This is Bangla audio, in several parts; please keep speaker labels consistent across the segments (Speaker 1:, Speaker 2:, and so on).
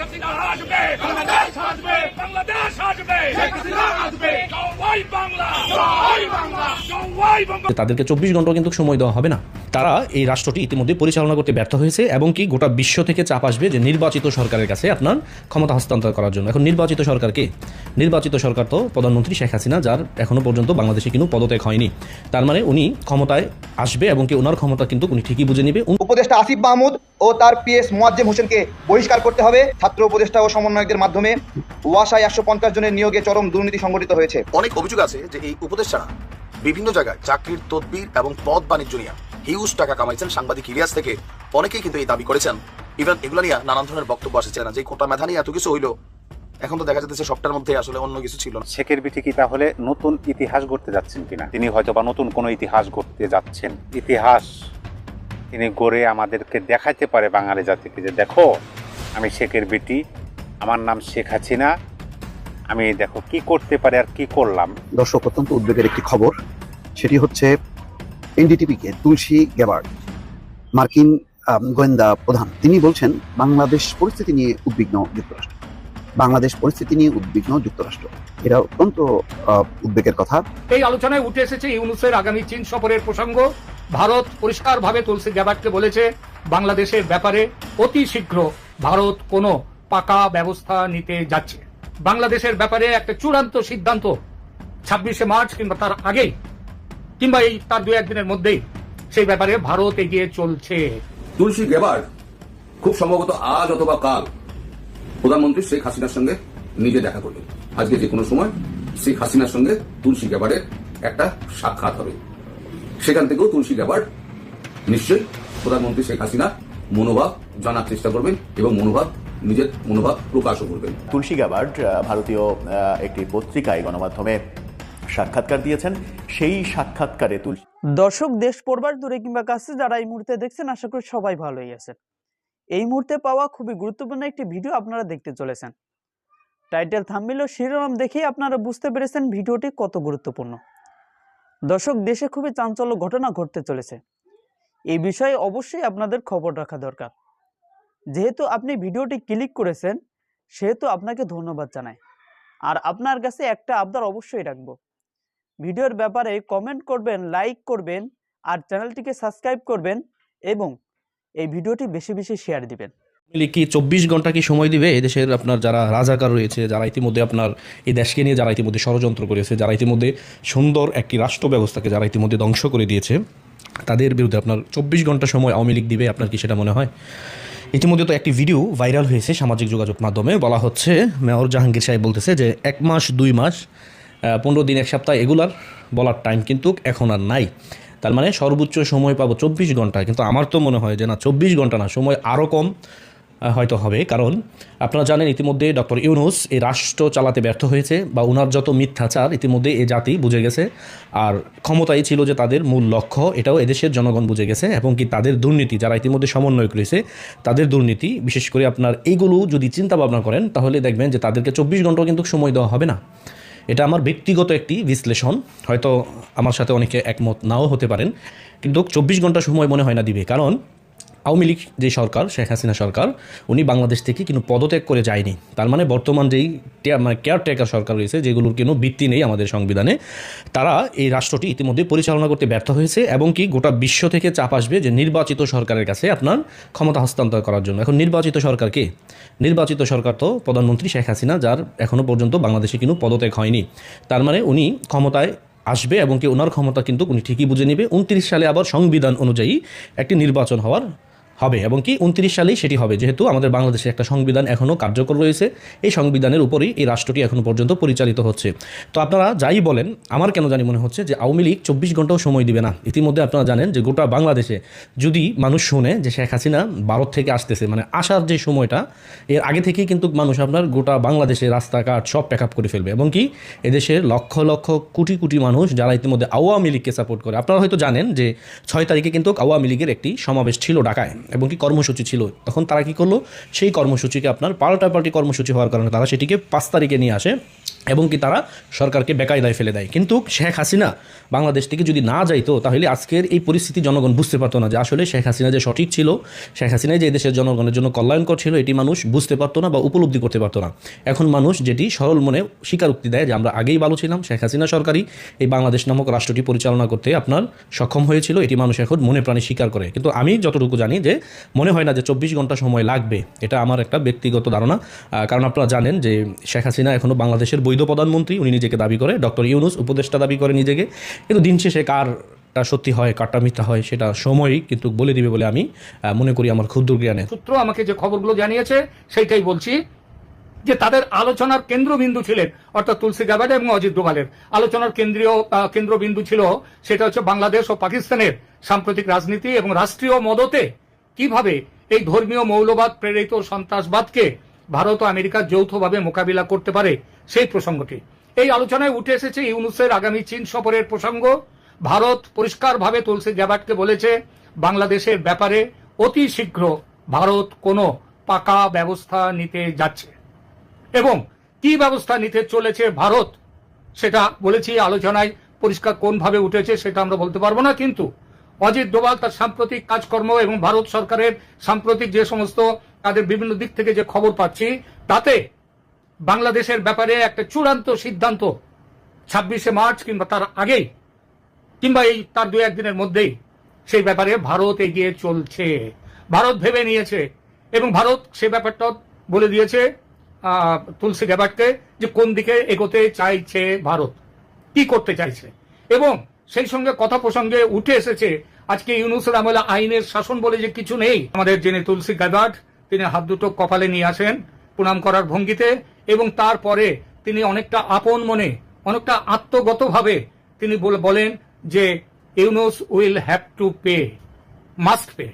Speaker 1: হাসিনা
Speaker 2: তাদেরকে চব্বিশ ঘণ্টা কিন্তু সময় দেওয়া হবে না। তারা এই রাষ্ট্রটি ইতিমধ্যে পরিচালনা করতে ব্যর্থ হয়েছে এবং কি গোটা বিশ্ব থেকে চাপ আসবে যে নির্বাচিত সরকারের কাছে আপনার ক্ষমতা হস্তান্তর করার জন্য। এখন নির্বাচিত সরকারকে নির্বাচিত সরকার তো প্রধানমন্ত্রী শেখ হাসিনা যার এখনও পর্যন্ত বাংলাদেশে কিন্তু পদত্যাগ হয়নি। তার মানে উনি ক্ষমতায় আসবে এবং কি ওনার ক্ষমতা কিন্তু উনি ঠিকই বুঝে নিবে।
Speaker 3: উপদেষ্টা আসিফ মাহমুদ ও তার পিএস মোয়াজ্জেম হোসেনকে বহিষ্কার করতে হবে। ছাত্র উপদেষ্টা ও সমন্বয়কদের মাধ্যমে। ওয়াসায় একশো পঞ্চাশ জনের নিয়োগে চরম দুর্নীতি সংঘটিত হয়েছে।
Speaker 4: অনেক অভিযোগ আছে যে এই উপদেষ্টারা বিভিন্ন জায়গায় চাকরির তদবির এবং পদ বাণিজ্য নিয়ে হিউজ টাকা কামাইছেন সাংবাদিক ইলিয়াস থেকে। অনেকেই কিন্তু এই দাবি করেছেন। ইভেন এগুলো নিয়ে নানান ধরনের বক্তব্য আসছে না যে কোটা মেধা নিয়ে এত কিছু হইল। এখন তো দেখা যাচ্ছে সবটার মধ্যে আসলে অন্য কিছু ছিল না।
Speaker 5: শেখের বিটি কি তাহলে নতুন ইতিহাস গড়তে যাচ্ছেন কিনা? তিনি হয়তো বা নতুন কোনো ইতিহাস গড়তে যাচ্ছেন। ইতিহাস তিনি গড়ে আমাদেরকে দেখাইতে পারে বাঙালি জাতিকে যে দেখো আমি শেখের বিটি আমার নাম শেখ হাসিনা আমি দেখো কি করতে পারে আর কি করলাম।
Speaker 6: দর্শক অত্যন্ত উদ্বেগের একটি খবর। সেটি হচ্ছে এনডিটিভিকে তুলসী গ্যাবার্ড মার্কিন গোয়েন্দা প্রধান। তিনি বলছেন বাংলাদেশ পরিস্থিতি নিয়ে উদ্বিগ্ন যুক্তরাষ্ট্র। বাংলাদেশ পরিস্থিতি নিয়ে উদ্বিগ্ন যুক্তরাষ্ট্র। এটা অত্যন্ত উদ্বেগের কথা।
Speaker 7: এই আলোচনায় উঠে এসেছে ইউনুসের আগামী চীন সফরের প্রসঙ্গ। ভারত পরিষ্কারভাবে তুলসী গ্যাবার্টকে বলেছে বাংলাদেশের ব্যাপারে অতি শীঘ্র ভারত কোনো পাকা ব্যবস্থা নিতে যাচ্ছে। বাংলাদেশের ব্যাপারে একটা চূড়ান্ত সিদ্ধান্ত ছাব্বিশে মার্চ কিংবা তার আগেই কিংবা এই তার দু একদিনের মধ্যেই সেই ব্যাপারে ভারত এগিয়ে চলছে।
Speaker 8: তুলসী গেবার খুব সম্ভবত আজ অথবা কাল প্রধানমন্ত্রী শেখ হাসিনার সঙ্গে নিজে দেখা করবেন। আজকে যে কোনো সময় শেখ হাসিনার সঙ্গে তুলসী গ্যাবারের একটা সাক্ষাৎ হবে। সেখান থেকেও তুলসী গ্যাবার নিশ্চয়ই প্রধানমন্ত্রী শেখ হাসিনা মনোভাব জানার চেষ্টা করবেন এবং মনোভাব নিজের মনোভাব প্রকাশও করবেন।
Speaker 9: তুলসী গ্যাবার্ড আহ, ভারতীয় আহ, একটি পত্রিকায় গণমাধ্যমে সাক্ষাৎকার দিয়েছেন। সেই সাক্ষাৎকারে তুলসী
Speaker 10: দর্শক দেশ পড়বার দূরে কিংবা কাছে যারা এই মুহূর্তে দেখছেন আশা করি সবাই ভালোই আছেন। এই মুহূর্তে পাওয়া খুবই গুরুত্বপূর্ণ একটি ভিডিও আপনারা দেখতে চলেছেন। টাইটেল থাম্বিল ও শিরোনাম দেখেই আপনারা বুঝতে পেরেছেন ভিডিওটি কত গুরুত্বপূর্ণ। দর্শক দেশে খুবই চাঞ্চল্য ঘটনা ঘটতে চলেছে। এই বিষয়ে অবশ্যই আপনাদের খবর রাখা দরকার। যেহেতু আপনি ভিডিওটি ক্লিক করেছেন, সেহেতু আপনাকে ধন্যবাদ জানাই। আর আপনার কাছে একটা আবদার অবশ্যই রাখব। ভিডিওর ব্যাপারে কমেন্ট করবেন লাইক করবেন, আর চ্যানেলটিকে সাবস্ক্রাইব করবেন এবং এই ভিডিওটি বেশি বেশি শেয়ার দিবেন।
Speaker 2: কি চব্বিশ ঘণ্টা কি সময় দিবে? এদেশের আপনার যারা রাজাকার রয়েছে, যারা ইতিমধ্যে আপনার এই দেশকে নিয়ে যারা ইতিমধ্যে ষড়যন্ত্র করেছে, যারা ইতিমধ্যে সুন্দর একটি রাষ্ট্র ব্যবস্থাকে যারা ইতিমধ্যে ধ্বংস করে দিয়েছে, তাদের বিরুদ্ধে আপনার চব্বিশ ঘণ্টা সময় আওয়ামী লীগ দিবে, আপনার কি সেটা মনে হয়? ইতিমধ্যে তো একটি ভিডিও ভাইরাল হয়েছে সামাজিক যোগাযোগ মাধ্যমে। বলা হচ্ছে, মেয়র জাহাঙ্গীর সাহেব বলতেছে যে, এক মাস, দুই মাস পনেরো দিন, এক সপ্তাহ এগুলার বলার টাইম কিন্তু এখন আর নাই। তার মানে সর্বোচ্চ সময় পাবো চব্বিশ ঘণ্টা কিন্তু আমার তো মনে হয় যে না, চব্বিশ ঘণ্টা না, সময় আরও কম। হয়তো হবে। কারণ আপনারা জানেন ইতিমধ্যে ডক্টর ইউনুস এই রাষ্ট্র চালাতে ব্যর্থ হয়েছে বা ওনার যত মিথ্যাচার ইতিমধ্যে এ জাতি বুঝে গেছে। আর ক্ষমতাই ছিল যে তাদের মূল লক্ষ্য, এটাও এদেশের জনগণ বুঝে গেছে এবং কি তাদের দুর্নীতি, যারা ইতিমধ্যে সমন্বয় করেছে তাদের দুর্নীতি, বিশেষ করে আপনার এইগুলো যদি চিন্তা ভাবনা করেন, তাহলে দেখবেন যে তাদেরকে চব্বিশ ঘন্টাও কিন্তু সময় দেওয়া হবে না। এটা আমার ব্যক্তিগত একটি বিশ্লেষণ, হয়তো আমার সাথে অনেকে একমত নাও হতে পারেন। কিন্তু চব্বিশ ঘণ্টা সময় মনে হয় না দিবে। কারণ আওয়ামী লীগ যে সরকার, শেখ হাসিনা সরকার, উনি বাংলাদেশ থেকে কিন্তু পদত্যাগ করে যায়নি। তার মানে বর্তমান যেই মানে কেয়ারটেকার সরকার রয়েছে, যেগুলোর কোনো ভিত্তি নেই আমাদের সংবিধানে, তারা এই রাষ্ট্রটি ইতিমধ্যে পরিচালনা করতে ব্যর্থ হয়েছে এবং কি গোটা বিশ্ব থেকে চাপ আসবে যে নির্বাচিত সরকারের কাছে আপনার ক্ষমতা হস্তান্তর করার জন্য। এখন নির্বাচিত সরকারকে নির্বাচিত সরকার তো প্রধানমন্ত্রী শেখ হাসিনা, যার এখনও পর্যন্ত বাংলাদেশে কিন্তু পদত্যাগ হয়নি। তার মানে উনি ক্ষমতায় আসবে এবং কি ওনার ক্ষমতা কিন্তু উনি ঠিকই বুঝে নেবে। উনত্রিশ সালে আবার সংবিধান অনুযায়ী একটি নির্বাচন হওয়ার হবে এবং কি উনত্রিশ সালেই সেটি হবে। যেহেতু আমাদের বাংলাদেশে একটা সংবিধান এখনও কার্যকর রয়েছে, এই সংবিধানের উপরেই এই রাষ্ট্রটি এখনও পর্যন্ত পরিচালিত হচ্ছে। তো আপনারা যাই বলেন, আমার কেন জানি মনে হচ্ছে যে আওয়ামী লীগ চব্বিশ ঘন্টাও সময় দিবে না। ইতিমধ্যে আপনারা জানেন যে গোটা বাংলাদেশে যদি মানুষ শোনে যে শেখ হাসিনা ভারত থেকে আসতেছে মানে আসার যে সময়টা, এর আগে থেকেই কিন্তু মানুষ আপনার গোটা বাংলাদেশে রাস্তাঘাট সব প্যাক আপ করে ফেলবে এবং কি এদেশের লক্ষ লক্ষ, কোটি কোটি মানুষ যারা ইতিমধ্যে আওয়ামী লীগকে সাপোর্ট করে, আপনারা হয়তো জানেন যে ছয় তারিখে কিন্তু আওয়ামী লীগের একটি সমাবেশ ছিল ঢাকায়। এবং কি কর্মসূচি ছিল। তখন তারা কি করল? সেই কর্মসূচিকে আপনার পাল্টাপাল্টি কর্মসূচি হওয়ার কারণে তারা সেটিকে পাঁচ তারিখে নিয়ে আসে। এবং কি তারা সরকারকে বেকায়দায় ফেলে দেয়। কিন্তু শেখ হাসিনা বাংলাদেশ থেকে যদি না যাইতো, তাহলে আজকের এই পরিস্থিতি জনগণ বুঝতে পারতো না যে আসলে শেখ হাসিনা যে সঠিক ছিল, শেখ হাসিনা যে দেশের জনগণের জন্য কল্যাণকর ছিল, এটি মানুষ বুঝতে পারতো না বা উপলব্ধি করতে পারতো না। এখন মানুষ যেটি সরল মনে স্বীকারোক্তি দেয় যে আমরা আগেই ভালো ছিলাম, শেখ হাসিনা সরকারই এই বাংলাদেশ নামক রাষ্ট্রটি পরিচালনা করতে আপনার সক্ষম হয়েছিল, এটি মানুষ এখন মনে প্রাণে স্বীকার করে। কিন্তু আমি যতটুকু জানি যে মনে হয় না যে চব্বিশ ঘণ্টা সময় লাগবে, এটা আমার একটা ব্যক্তিগত ধারণা। কারণ আপনারা জানেন যে শেখ হাসিনা এখনও বাংলাদেশের বৈধ প্রধানমন্ত্রী, উনি নিজেকে দাবি করে, ডক্টর ইউনুস উপদেষ্টা দাবি করে নিজেকে। কিন্তু দিন শেষে কারটা সত্যি হয়, কারটা মিথ্যা হয়, সেটা সময়ই কিন্তু বলে দিবে বলে আমি মনে করি আমার ক্ষুদ্র জ্ঞানে।
Speaker 7: সূত্র আমাকে যে খবরগুলো জানিয়েছে, সেইটাই বলছি যে তাদের আলোচনার কেন্দ্রবিন্দু ছিলেন, অর্থাৎ তুলসী গাবাড এবং অজিত ডোভালের। আলোচনার কেন্দ্রীয় কেন্দ্রবিন্দু ছিল, সেটা হচ্ছে বাংলাদেশ ও পাকিস্তানের সাম্প্রতিক রাজনীতি এবং রাষ্ট্রীয় মদতে কীভাবে এই ধর্মীয় মৌলবাদ প্রেরিত সন্ত্রাসবাদকে ভারত ও আমেরিকা যৌথভাবে মোকাবিলা করতে পারে সেই প্রসঙ্গটি। এই আলোচনায় উঠে এসেছে ইউনুসের আগামী চীন সফরের প্রসঙ্গ। ভারত পরিষ্কারভাবে তুলসী গ্যাবার্টকে বলেছে, বাংলাদেশের ব্যাপারে অতি শীঘ্র ভারত কোনো পাকা ব্যবস্থা নিতে যাচ্ছে। এবং কি ব্যবস্থা নিতে চলেছে ভারত, সেটা বলেছি আলোচনায় পরিষ্কার কোনভাবে উঠেছে সেটা আমরা বলতে পারব না, কিন্তু অজিত ডোভাল তার সাম্প্রতিক কাজকর্ম এবং ভারত সরকারের সাম্প্রতিক যে সমস্ত তাদের বিভিন্ন দিক থেকে যে খবর পাচ্ছি, তাতে বাংলাদেশের ব্যাপারে একটা চূড়ান্ত সিদ্ধান্ত, ছাব্বিশে মার্চ কিংবা তার আগেই, কিংবা এই তার দু একদিনের মধ্যেই, সেই ব্যাপারে ভারত এগিয়ে চলছে। ভারত ভেবে নিয়েছে, এবং ভারত সে ব্যাপারটা বলে দিয়েছে তুলসী গ্যাবার্টকে যে কোন দিকে এগোতে চাইছে ভারত, কি করতে চাইছে। এবং সেই সঙ্গে কথা প্রসঙ্গে উঠে এসেছে, আজকে ইউনুসের আমলে আইনের শাসন বলে যে কিছু নেই। আমাদের যিনি তুলসী গ্যাবার্ট তিনি হাত দুটো কপালে নিয়ে আসেন, প্রণাম করার ভঙ্গিতে এবং তারপরে তিনি অনেকটা আপন মনে, অনেকটা আত্মগতভাবে তিনি বলে- বলেন যে Yunus will have to pay must pay.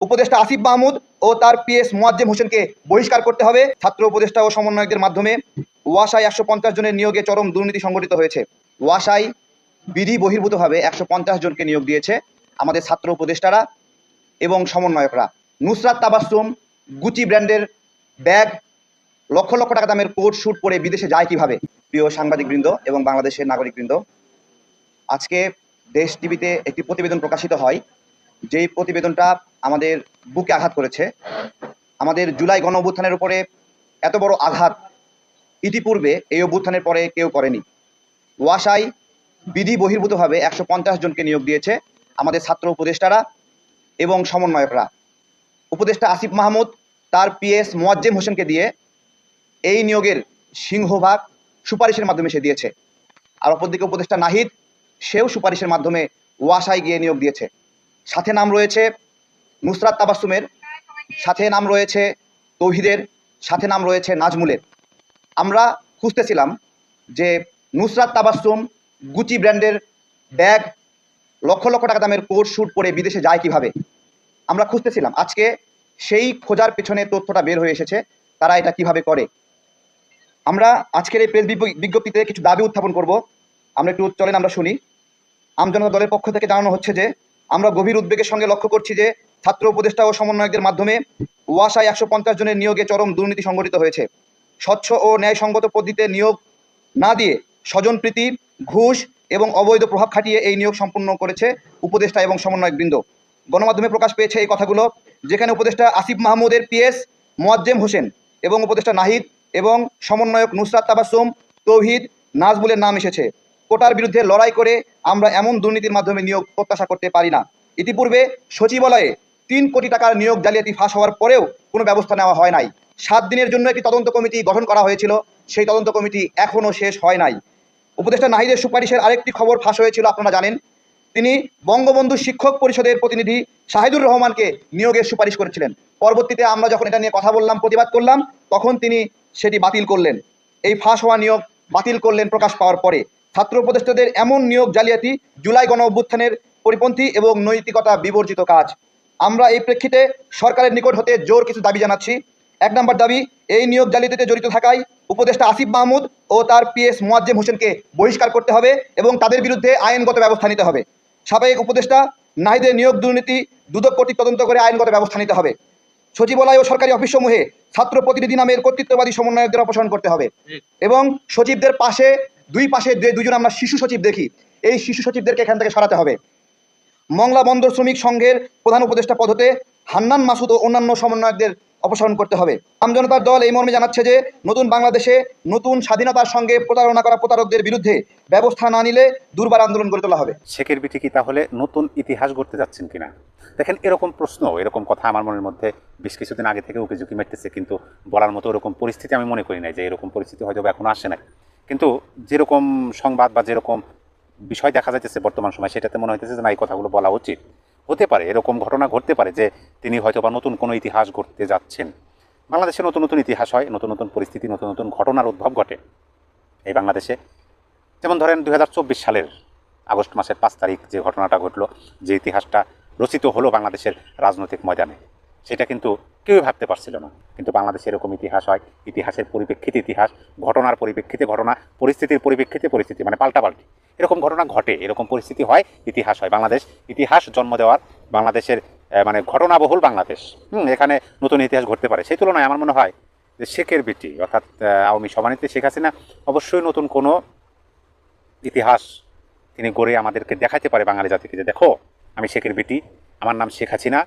Speaker 3: উপদেষ্টা আসিফ মাহমুদ ও তার পিএস মোয়াজ্জেম হোসেনকে বহিষ্কার করতে হবে ছাত্র উপদেষ্টা ও সমন্বয়কদের মাধ্যমে। ওয়াসায় একশো পঞ্চাশ জনের নিয়োগে চরম দুর্নীতি সংগঠিত হয়েছে। ওয়াসায় বিধি বহির্ভূতভাবে একশো পঞ্চাশ জনকে নিয়োগ দিয়েছে আমাদের ছাত্র উপদেষ্টারা এবং সমন্বয়করা। নুসরাত তাবাসুম গুচি ব্র্যান্ডের ব্যাগ লক্ষ লক্ষ টাকা দামের কোট শুট পরে বিদেশে যায় কীভাবে? প্রিয় সাংবাদিকবৃন্দ এবং বাংলাদেশের নাগরিকবৃন্দ, আজকে দেশ টিভিতে একটি প্রতিবেদন প্রকাশিত হয়। যেই প্রতিবেদনটা আমাদের বুকে আঘাত করেছে। আমাদের জুলাই গণ অভ্যুত্থানের উপরে এত বড় আঘাত ইতিপূর্বে এই অভ্যুত্থানের পরে কেউ করেনি। ওয়াসায় বিধি বহির্ভূতভাবে একশো পঞ্চাশ জনকে নিয়োগ দিয়েছে আমাদের ছাত্র উপদেষ্টারা এবং সমন্বয়করা। উপদেষ্টা আসিফ মাহমুদ, তার পিএস মোয়াজ্জেম হোসেনকে দিয়ে এই নিয়োগের সিংহভাগ সুপারিশের মাধ্যমে সে দিয়েছে। আর অপরদিকে উপদেষ্টা নাহিদ, সেও সুপারিশের মাধ্যমে ওয়াসায় গিয়ে নিয়োগ দিয়েছে। সাথে নাম রয়েছে নুসরাত তাবাসুমের সাথে নাম রয়েছে তৌহিদের, সাথে নাম রয়েছে নাজমুলের। আমরা খুঁজতেছিলাম যে নুসরাত তাবাসুম গুচি ব্র্যান্ডের ব্যাগ লক্ষ লক্ষ টাকা দামের কোট শুট পরে বিদেশে যায় কীভাবে? আমরা খুঁজতেছিলাম। আজকে সেই খোঁজার পেছনে তথ্যটা বের হয়ে এসেছে, তারা এটা কীভাবে করে? আমরা আজকের এই প্রেস বিজ্ঞ- বিজ্ঞপ্তিতে কিছু দাবি উত্থাপন করব। আমরা একটু চলেন, আমরা শুনি। আমজনতা দলের পক্ষ থেকে জানানো হচ্ছে যে, আমরা গভীর উদ্বেগের সঙ্গে লক্ষ্য করছি যে, ছাত্র উপদেষ্টা ও সমন্বয়কদের মাধ্যমে ওয়াসায় একশো পঞ্চাশ জনের নিয়োগে চরম দুর্নীতি সংঘটিত হয়েছে। স্বচ্ছ ও ন্যায়সঙ্গত পদ্ধতিতে নিয়োগ না দিয়ে স্বজনপ্রীতি ঘুষ এবং অবৈধ প্রভাব খাটিয়ে এই নিয়োগ সম্পূর্ণ করেছে উপদেষ্টা এবং সমন্বয়কবৃন্দ। গণমাধ্যমে প্রকাশ পেয়েছে এই কথাগুলো, যেখানে উপদেষ্টা আসিফ মাহমুদের পিএস মোয়াজ্জেম হোসেন এবং উপদেষ্টা নাহিদ এবং সমন্বয়ক নুসরাত তাবাসুম তৌহিদ নাজবুলের নাম এসেছে। কোটার বিরুদ্ধে লড়াই করে আমরা এমন দুর্নীতির মাধ্যমে নিয়োগ প্রত্যাশা করতে পারি না। ইতিপূর্বে সচিবালয়ে তিন কোটি টাকার নিয়োগ জালিয়াতি ফাঁস হওয়ার পরেও কোনো ব্যবস্থা নেওয়া হয় নাই। সাত দিনের জন্য একটি তদন্ত কমিটি গঠন করা হয়েছিল। সেই তদন্ত কমিটি এখনও শেষ হয় নাই। উপদেষ্টা নাহিদের সুপারিশের আরেকটি খবর ফাঁস হয়েছিল, আপনারা জানেন। তিনি বঙ্গবন্ধু শিক্ষক পরিষদের প্রতিনিধি শাহিদুর রহমানকে নিয়োগের সুপারিশ করেছিলেন। পরবর্তীতে আমরা যখন এটা নিয়ে কথা বললাম, প্রতিবাদ করলাম, তখন তিনি সেটি বাতিল করলেন। এই ফাঁস হওয়া নিয়োগ বাতিল করলেন প্রকাশ পাওয়ার পরে। ছাত্র উপদেষ্টাদের এমন নিয়োগ জালিয়াতি, জুলাই গণ অভ্যুত্থানের পরিপন্থী এবং নৈতিকতা বিবর্জিত কাজ। আমরা এই প্রেক্ষিতে সরকারের নিকট হতে জোর কিছু দাবি জানাচ্ছি। এক নম্বর দাবি, এই নিয়োগ জালিয়াতিতে জড়িত থাকায় উপদেষ্টা আসিফ মাহমুদ ও তার পিএস মোয়াজ্জেম হোসেনকে বহিষ্কার করতে হবে এবং তাদের বিরুদ্ধে আইনগত ব্যবস্থা নিতে হবে। সাবেক উপদেষ্টা নাহিদের নিয়োগ দুর্নীতি দুদক কর্তৃক তদন্ত করে আইনগত ব্যবস্থা নিতে হবে। সচিবালয় ও সরকারি অফিসসমূহে ছাত্র প্রতিনিধি নামের কর্তৃত্ববাদী সমন্বয়কদের অপসারণ করতে হবে। এবং সচিবদের পাশে দুই পাশে যে দুজন আমরা শিশু সচিব দেখি এই শিশু সচিবদেরকে এখান থেকে সরাতে হবে। মংলা বন্দর শ্রমিক সংঘের প্রধান উপদেষ্টা পদতে হান্নান মাসুদ ও অন্যান্য সমন্বয়কদের অপসারণ করতে হবে। আমজনতার দল এই মর্মে জানাচ্ছে যে, নতুন বাংলাদেশে নতুন স্বাধীনতার সঙ্গে প্রতারণা করা প্রতারকদের বিরুদ্ধে ব্যবস্থা না নিলে দুর্বার আন্দোলন গড়ে তোলা হবে।
Speaker 5: শেখের বিটি কি তাহলে নতুন ইতিহাস গড়তে যাচ্ছেন কিনা? দেখেন, এরকম প্রশ্ন, এরকম কথা আমার মনের মধ্যে বেশ কিছুদিন আগে থেকে উকি ঝুঁকি মারতেছে কিন্তু বলার মতো এরকম পরিস্থিতি আমি মনে করি নাই যে এরকম পরিস্থিতি হয়তো বা এখনও আসে না কিন্তু যেরকম সংবাদ বা যেরকম বিষয় দেখা যাইতেছে বর্তমান সময়, সেটাতে মনে হইতেছে যে না, এই কথাগুলো বলা উচিত। হতে পারে, এরকম ঘটনা ঘটতে পারে যে তিনি হয়তো বা নতুন কোনো ইতিহাস ঘটতে যাচ্ছেন। বাংলাদেশে নতুন নতুন ইতিহাস হয়, নতুন নতুন পরিস্থিতি, নতুন নতুন ঘটনার উদ্ভব ঘটে। এই বাংলাদেশে যেমন ধরেন দু হাজার চব্বিশ সালের আগস্ট মাসের পাঁচ তারিখ যে ঘটনাটা ঘটলো, যে ইতিহাসটা রচিত হলো বাংলাদেশের রাজনৈতিক ময়দানে। সেটা কিন্তু কেউই ভাবতে পারছিল না। কিন্তু বাংলাদেশে এরকম ইতিহাস হয়। ইতিহাসের পরিপ্রেক্ষিতে ইতিহাস, ঘটনার পরিপ্রেক্ষিতে ঘটনা, পরিস্থিতির পরিপ্রেক্ষিতে পরিস্থিতি মানে পাল্টাপাল্টি। এরকম ঘটনা ঘটে, এরকম পরিস্থিতি হয়, ইতিহাস হয়। বাংলাদেশ ইতিহাস জন্ম দেওয়ার, বাংলাদেশের মানে ঘটনাবহুল বাংলাদেশ। হুম, এখানে নতুন ইতিহাস ঘটতে পারে। সেই তুলনায় আমার মনে হয় যে শেখের বিটি, অর্থাৎ আওয়ামী সভানেত্রী শেখ হাসিনা, অবশ্যই নতুন কোনো ইতিহাস তিনি গড়ে আমাদেরকে দেখাতে পারে বাঙালি জাতিকে যে, দেখো, আমি শেখের বেটি, আমার নাম শেখ হাসিনা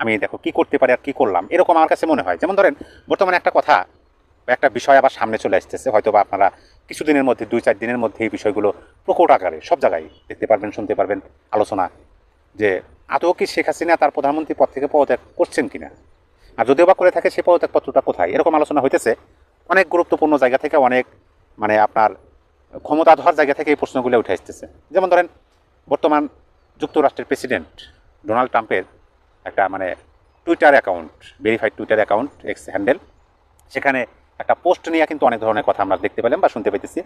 Speaker 5: আমি দেখো কি করতে পারি আর কি করলাম, এরকম আমার কাছে মনে হয়। যেমন ধরেন, বর্তমানে একটা কথা, একটা বিষয় আবার সামনে চলে আসতেছে হয়তো বা আপনারা কিছুদিনের মধ্যে, দুই চার দিনের মধ্যে এই বিষয়গুলো প্রকট আকারে সব জায়গায় দেখতে পারবেন, শুনতে পারবেন, আলোচনা যে আদৌ কি শেখ হাসিনা তার প্রধানমন্ত্রী পদ থেকে পদত্যাগ করছেন কিনা? আর যদিও বা করে থাকে, সে পদত্যাগপত্রটা কোথায়? এরকম আলোচনা হইতেছে। অনেক গুরুত্বপূর্ণ জায়গা থেকে অনেক মানে আপনার ক্ষমতাধর জায়গা থেকে এই প্রশ্নগুলো উঠে আসতেছে। যেমন ধরেন, বর্তমান যুক্তরাষ্ট্রের প্রেসিডেন্ট ডোনাল্ড ট্রাম্পের একটা মানে Twitter account verified Twitter account X handle সেখানে একটা পোস্ট নিয়ে কিন্তু অনেক ধরনের কথা আমরা দেখতে পেলাম বা শুনতে পেতেছি।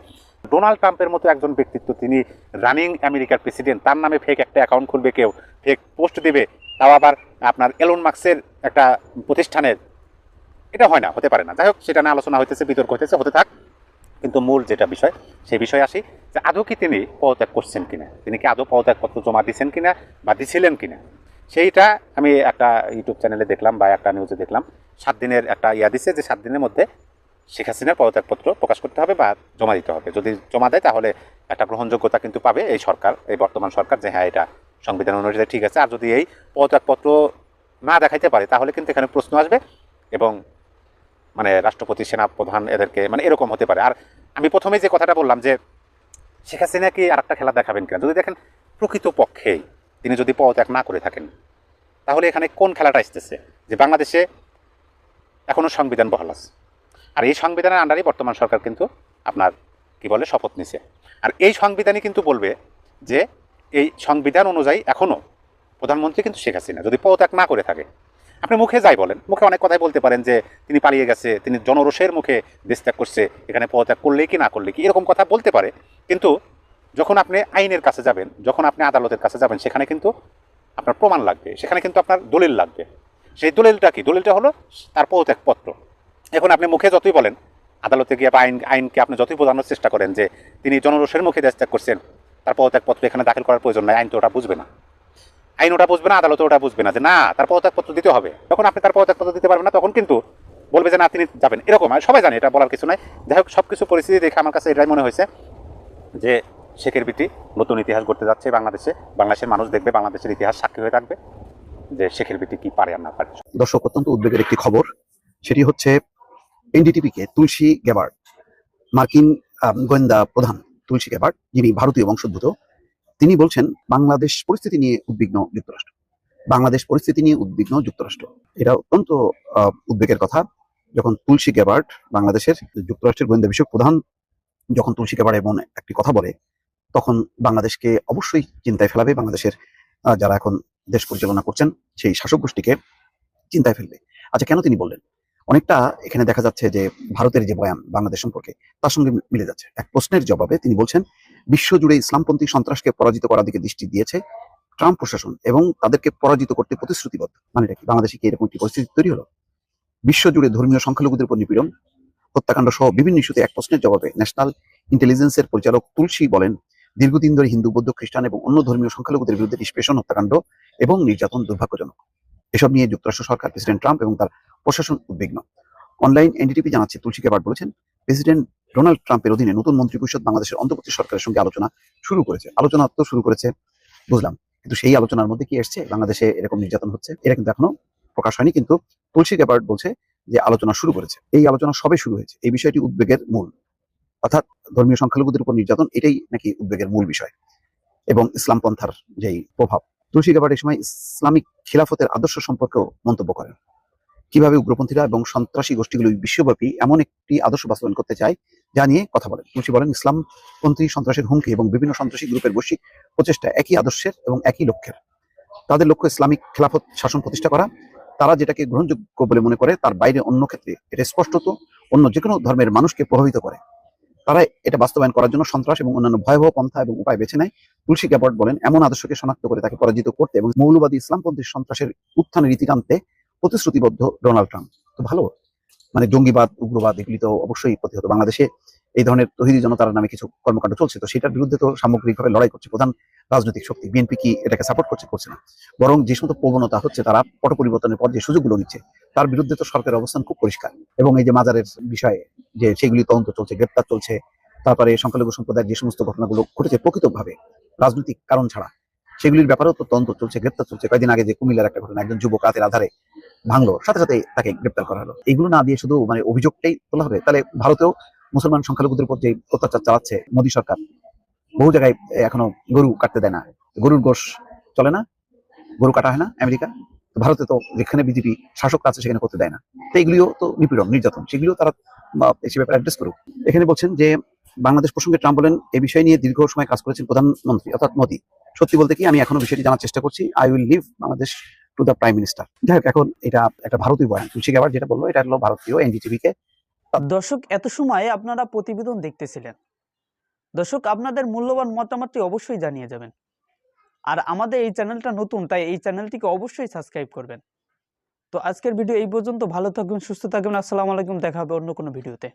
Speaker 5: ডোনাল্ড ট্রাম্পের মতো একজন ব্যক্তিত্ব, তিনি রানিং আমেরিকার প্রেসিডেন্ট তার নামে ফেক একটা অ্যাকাউন্ট খুলবে, কেউ ফেক পোস্ট দিবে, তাও আবার আপনার এলন মার্কসের একটা প্রতিষ্ঠানের। এটা হয় না, হতে পারে না। যাই হোক সেটা নিয়ে আলোচনা হইতেছে, বিতর্ক হইতেছে, হতে থাক। কিন্তু মূল যেটা বিষয় সেই বিষয়ে আসি যে, আদৌ কি তিনি পদত্যাগ করছেন কিনা? তিনি কি আদৌ পদত্যাগপত্র জমা দিয়েছেন কিনা বা দিছিলেন কিনা? সেইটা আমি একটা ইউটিউব চ্যানেলে দেখলাম বা একটা নিউজে দেখলাম। সাত দিনের একটা ইয়া দিছে যে সাত দিনের মধ্যে শেখ হাসিনার পদত্যাগপত্র প্রকাশ করতে হবে বা জমা দিতে হবে। যদি জমা দেয় তাহলে একটা গ্রহণযোগ্যতা কিন্তু পাবে এই সরকার, এই বর্তমান সরকার যে হ্যাঁ এটা সংবিধান অনুযায়ী ঠিক আছে। আর যদি এই পদত্যাগপত্র না দেখাইতে পারে তাহলে কিন্তু এখানে প্রশ্ন আসবে এবং মানে রাষ্ট্রপতি সেনা প্রধান এদেরকে মানে এরকম হতে পারে। আর আমি প্রথমে যে কথাটা বললাম যে শেখ হাসিনা কি আর একটা খেলা দেখাবেন কিনা? যদি দেখেন প্রকৃত পক্ষেই তিনি যদি পদত্যাগ না করে থাকেন, তাহলে এখানে কোন খেলাটা আসতেছে? যে বাংলাদেশে এখনও সংবিধান বহাল আছে। আর এই সংবিধানের আন্ডারেই বর্তমান সরকার কিন্তু আপনার কি বলে, শপথ নিছে। আর এই সংবিধানই কিন্তু বলবে যে এই সংবিধান অনুযায়ী এখনও প্রধানমন্ত্রী কিন্তু শেখ হাসিনা, যদি পদত্যাগ না করে থাকে। আপনি মুখে যাই বলেন, মুখে অনেক কথাই বলতে পারেন যে তিনি পালিয়ে গেছে, তিনি জনরোষের মুখে দেশ ত্যাগ করছে, এখানে পদত্যাগ করলে কি না করলে কি, এরকম কথা বলতে পারে। কিন্তু যখন আপনি আইনের কাছে যাবেন, যখন আপনি আদালতের কাছে যাবেন, সেখানে কিন্তু আপনার প্রমাণ লাগবে। সেখানে কিন্তু আপনার দলিল লাগবে। সেই দলিলটা কি? দলিলটা হলো তার পদত্যাগপত্র। এখন আপনি মুখে যতই বলেন, আদালতে গিয়ে বা আইন, আইনকে আপনি যতই বোঝানোর চেষ্টা করেন যে তিনি জনরোষের মুখে দেশ ত্যাগ করছেন, তার পদত্যাগপত্র এখানে দাখিল করার প্রয়োজন নাই, আইন তো ওটা বুঝবে না। আইন ওটা বুঝবে না, আদালত ওটা বুঝবে না যে না, তার পদত্যাগপত্র দিতে হবে। যখন আপনি তার পদত্যাগপত্র দিতে পারবেন না, তখন কিন্তু বলবে যে না, তিনি যাবেন। এরকম, সবাই জানে, এটা বলার কিছু নাই। যাই হোক সব কিছু পরিস্থিতি দেখে আমার কাছে এটাই মনে হয়েছে যে শেখের বিটি নতুন ইতিহাস গড়তে যাচ্ছে বাংলাদেশে। বাংলাদেশের মানুষ দেখবে, বাংলাদেশের ইতিহাস সাক্ষী হয়ে থাকবে যে শেখের বিটি কি পারে আর না পারে।
Speaker 6: দর্শক, অত্যন্ত উদ্বেগের একটি খবর, সেটি হচ্ছে এনডিটিপি কে তুলসী গ্যাবার্ড মার্কিন গোয়েন্দা প্রধান তুলসী গ্যাবার্ড যিনি ভারতীয় বংশোদ্ভূত, তিনি বলছেন, বাংলাদেশ পরিস্থিতি নিয়ে উদ্বিগ্ন যুক্তরাষ্ট্র। বাংলাদেশ পরিস্থিতি নিয়ে উদ্বিগ্ন যুক্তরাষ্ট্র। এটা অত্যন্ত উদ্বেগের কথা। যখন তুলসী গ্যাবার্ড বাংলাদেশের যুক্তরাষ্ট্রের গোয়েন্দা বিষয়ক প্রধান, যখন তুলসী গ্যাবার্ড এমন একটি কথা বলে তখন বাংলাদেশকে অবশ্যই চিন্তায় ফেলাবে। বাংলাদেশের যারা এখন দেশ পরিচালনা করছেন, সেই শাসক গোষ্ঠীকে চিন্তায় ফেলবে। আচ্ছা কেন তিনি বললেন? অনেকটা এখানে দেখা যাচ্ছে যে ভারতের যে বয়ান বাংলাদেশ সম্পর্কে, তার সঙ্গে মিলে যাচ্ছে। এক প্রশ্নের জবাবে তিনি বলছেন, বিশ্বজুড়ে ইসলামপন্থী সন্ত্রাসকে পরাজিত করার দিকে দৃষ্টি দিয়েছে ট্রাম্প প্রশাসন এবং তাদেরকে পরাজিত করতে প্রতিশ্রুতিবদ্ধ। মানে কি? বাংলাদেশে কি এরকম একটি পরিস্থিতি তৈরি হলো? বিশ্বজুড়ে ধর্মীয় সংখ্যালঘুদের উপর নিপীড়ন, হত্যাকাণ্ড সহ বিভিন্ন ইস্যুতে এক প্রশ্নের জবাবে ন্যাশনাল ইন্টেলিজেন্সের পরিচালক তুলসী বলেন দীর্ঘদিন ধরে হিন্দু, বৌদ্ধ, খ্রিস্টান এবং অন্য ধর্মীয় সংখ্যালঘুদের বিরুদ্ধে নিষ্পেষণ, হত্যাকাণ্ড এবং নির্যাতন দুর্ভাগ্যজনক। এসব নিয়ে যুক্তরাষ্ট্র সরকার, প্রেসিডেন্ট ট্রাম্প এবং তার প্রশাসন উদ্বিগ্ন। অনলাইন এনডিটিপি জানাচ্ছে, তুলসী কেবার বলেছেন, প্রেসিডেন্ট ডোনাল্ড ট্রাম্পের অধীনে নতুন মন্ত্রী পরিষদ বাংলাদেশের অন্তর্বর্তী সরকারের সঙ্গে আলোচনা শুরু করেছে। আলোচনা তো শুরু করেছে, বুঝলাম। কিন্তু সেই আলোচনার মধ্যে কি এসছে? বাংলাদেশে এরকম নির্যাতন হচ্ছে, এটা কিন্তু এখনও প্রকাশ হয়নি। কিন্তু তুলসী গ্যাবার্ড বলছে যে, আলোচনা শুরু করেছে। এই আলোচনা সবে শুরু হয়েছে। এই বিষয়টি উদ্বেগের মূল। অর্থাৎ ধর্মীয় সংখ্যালঘুদের উপর নির্যাতন, এটাই নাকি উদ্বেগের মূল বিষয় এবং ইসলাম পন্থার যেই প্রভাব। তুলসী গ্যাবার্ড এই সময় ইসলামিক খিলাফতের আদর্শ সম্পর্কেও মন্তব্য করেন। কীভাবে উগ্রপন্থীরা এবং সন্ত্রাসী গোষ্ঠীগুলো বিশ্বব্যাপী এমন একটি আদর্শ বাস্তবায়ন করতে চায়, যা নিয়ে কথা বলেন। তুলসী বলেন, ইসলামপন্থী সন্ত্রাসের হুমকি এবং বিভিন্ন সন্ত্রাসী গ্রুপের বৈশ্বিক প্রচেষ্টা একই আদর্শের এবং একই লক্ষ্যের। তাদের লক্ষ্য ইসলামিক খেলাফত শাসন প্রতিষ্ঠা করা। তারা যেটাকে গ্রহণযোগ্য বলে মনে করে, তার বাইরে অন্য ক্ষেত্রে এটা স্পষ্টত অন্য যে কোনো ধর্মের মানুষকে প্রভাবিত করে। তারা এটা বাস্তবায়ন করার জন্য সন্ত্রাস এবং অন্যান্য ভয়াবহ পন্থা এবং উপায় বেছে নেয়। তুলসী গ্যাবর্ড বলেন, এমন আদর্শকে শনাক্ত করে তাকে পরাজিত করতে এবং মৌলবাদী ইসলামপন্থী সন্ত্রাসের উত্থানের রীতি টানতে প্রতিশ্রুতিবদ্ধ ডোনাল্ড ট্রাম্প। তো ভালো মানে জঙ্গিবাদ, উগ্রবাদ এগুলি তো অবশ্যই প্রতিহত বাংলাদেশে। এই ধরনের তহিদি জনতার নামে কিছু কর্মকাণ্ড চলছে, তো সেটার বিরুদ্ধে তো সামগ্রিকভাবে লড়াই করছে প্রধান রাজনৈতিক শক্তি। বিএনপি কি এটাকে সাপোর্ট করছে? করছে না। বরং যে সমস্ত প্রবণতা হচ্ছে, তারা পট পরিবর্তনের পর যে সুযোগগুলো নিচ্ছে তার বিরুদ্ধে তো সরকারের অবস্থান খুব পরিষ্কার। এবং এই যে মাজারের বিষয়ে যে সেগুলি তদন্ত চলছে, গ্রেপ্তার চলছে, তারপরে সংখ্যালঘু সম্প্রদায়ের যে সমস্ত ঘটনাগুলো ঘটেছে প্রকৃতভাবে রাজনৈতিক কারণ ছাড়া, সেগুলির ব্যাপারেও তো তদন্ত চলছে, গ্রেপ্তার চলছে। কয়েকদিন আগে যে কুমিল্লার একটা ঘটনা, একজন যুবক রাতের আধারে ভাঙলো, সাথে সাথে তাকে গ্রেপ্তার করা হলো। এগুলো না দিয়ে শুধু মানে অভিযোগটাই তোলা হবে। তাহলে ভারতেও মুসলমান সংখ্যালঘুদের উপর যে অত্যাচার চালাচ্ছে মোদী সরকার, বহু জায়গায় এখনও গরু কাটতে দেয় না। গরুর গোশ চলে না? গরু কাটা হয় না আমেরিকা? ভারতে তো যেখানে বিজেপি শাসক আছে সেখানে করতে দেয় না। তো এগুলিও তো নিপীড়ন, নির্যাতন, সেগুলিও তারা সে ব্যাপারে অ্যাড্রেস করুক। এখানে বলছেন যে, বাংলাদেশ প্রসঙ্গে ট্রাম্প বলেন এই বিষয় নিয়ে দীর্ঘ সময় কাজ করেছেন প্রধানমন্ত্রী, অর্থাৎ মোদী। সত্যি বলতে কি, আমি এখনও বিষয়টি জানার চেষ্টা করছি। I will leave Bangladesh to the prime minister যাই হোক, এখন এটা একটা ভারতীয় বয়ান। তুলসী গ্যাবার যেটা বলল, এটা হলো ভারতীয় এনডিটিভি কে
Speaker 10: দর্শক, এত সময় আপনারা প্রতিবেদন দেখতেছিলেন। দর্শক, আপনাদের মূল্যবান মতামতটি অবশ্যই জানিয়ে যাবেন। আর আমাদের এই চ্যানেলটা নতুন, তাই এই চ্যানেলটিকে অবশ্যই সাবস্ক্রাইব করবেন। তো আজকের ভিডিও এই পর্যন্ত। ভালো থাকবেন, সুস্থ থাকবেন। আসসালামু আলাইকুম। দেখা হবে অন্য কোনো ভিডিওতে।